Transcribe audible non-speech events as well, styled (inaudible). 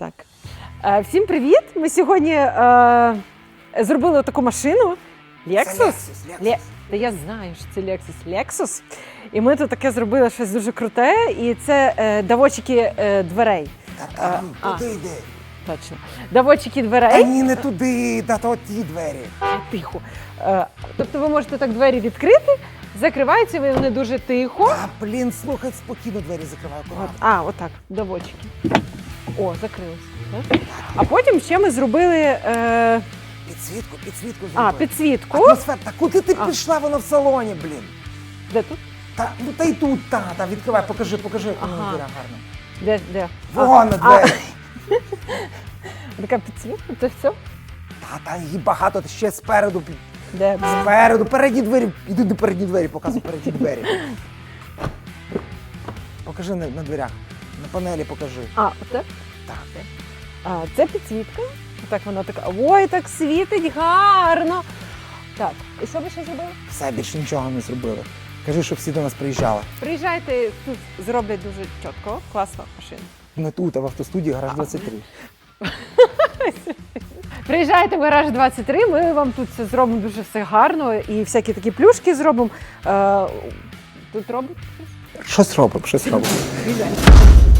Так. Е, всім привіт! Ми сьогодні е, зробили таку машину Lexus. Це Lexus, Lexus. Ле- Та я знаю, що це Lexus. Lexus. І ми тут таке зробили щось дуже круте. І це е, давочики е, дверей. Та там А, туди йди. Точно. Давочики Та дверей. ні, не туди, та то ті двері. Тихо. Е, тобто ви можете так двері відкрити, закриваються вони дуже тихо. Та, блін, слухай, спокійно двері закривай От, акуратно. а, отак, давочки. О, закрилися. Так? А потім ще ми зробили е, Підсвітку, підсвітку а, підсвітку. Атмосфер, та куди ти А. пішла, вона в салоні, блін. Де тут? Та, ну та й тут, та, та, відкривай, покажи, покажи, як Ага. гарно. Де, де? Вон на двері. (laughs) Така підсвітка, це все? Та, та, її багато, та ще спереду, під- Де? спереду, передні двері. Іди до передні двері, показуй передні двері. (laughs) Покажи на, на дверях, на панелі покажи. А, оце? А, це підсвітка. Так вона така. Ой, так світить гарно. Так, і що ви ще зробили? Все, більше нічого не зробили. Кажи, що всі до нас приїжджали. Приїжджайте, тут зроблять дуже чітко, класна машина. Не тут, а в автостудії гараж 23. (laughs) Приїжджайте в гараж 23, ми вам тут все зробимо дуже все гарно і всякі такі плюшки зробимо. Е, тут робить? Щось робимо, щось робимо. Приїжджайте.